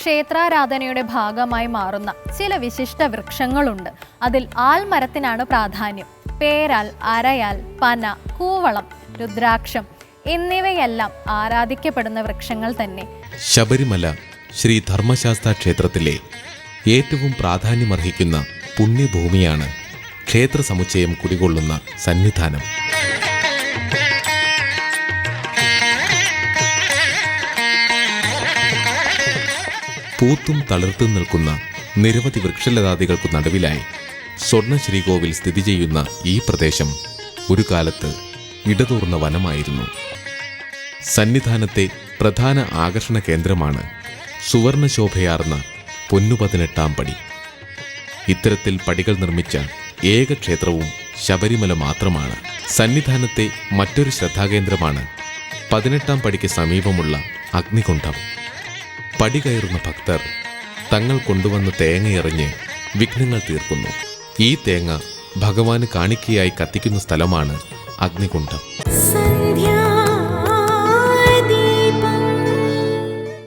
ക്ഷേത്രാരാധനയുടെ ഭാഗമായി മാറുന്ന ചില വിശിഷ്ട വൃക്ഷങ്ങളുണ്ട്. അതിൽ ആൽമരത്തിനാണ് പ്രാധാന്യം. പേരാൽ അരയാൽ പന കൂവളം രുദ്രാക്ഷം എന്നിവയെല്ലാം ആരാധിക്കപ്പെടുന്ന വൃക്ഷങ്ങൾ തന്നെ. ശബരിമല ശ്രീ ധർമ്മശാസ്ത്ര ക്ഷേത്രത്തിലെ ഏറ്റവും പ്രാധാന്യമർഹിക്കുന്ന പുണ്യഭൂമിയാണ് ക്ഷേത്ര സമുച്ചയം കുടികൊള്ളുന്ന സന്നിധാനം. പൂത്തും തളിർത്തും നിൽക്കുന്ന നിരവധി വൃക്ഷലതാദികൾക്ക് നടുവിലായി സ്വർണ ശ്രീകോവിൽ സ്ഥിതി ചെയ്യുന്ന ഈ പ്രദേശം ഒരു കാലത്ത് ഇടതൂർന്ന വനമായിരുന്നു. സന്നിധാനത്തെ പ്രധാന ആകർഷണ കേന്ദ്രമാണ് സുവർണശോഭയാർന്ന പൊന്നുപതിനെട്ടാം പടി. ഇത്തരത്തിൽ പടികൾ നിർമ്മിച്ച ഏക ക്ഷേത്രവും ശബരിമല മാത്രമാണ്. സന്നിധാനത്തെ മറ്റൊരു ശ്രദ്ധാകേന്ദ്രമാണ് പതിനെട്ടാം പടിക്ക് സമീപമുള്ള അഗ്നികുണ്ഠം. പടി കയറുന്ന ഭക്തർ തങ്ങൾ കൊണ്ടുവന്ന തേങ്ങയെറിഞ്ഞ് വിഘ്നങ്ങൾ തീർക്കുന്നു. ഈ തേങ്ങ ഭഗവാന് കാണിക്കയായി കത്തിക്കുന്ന സ്ഥലമാണ് അഗ്നികുണ്ഠം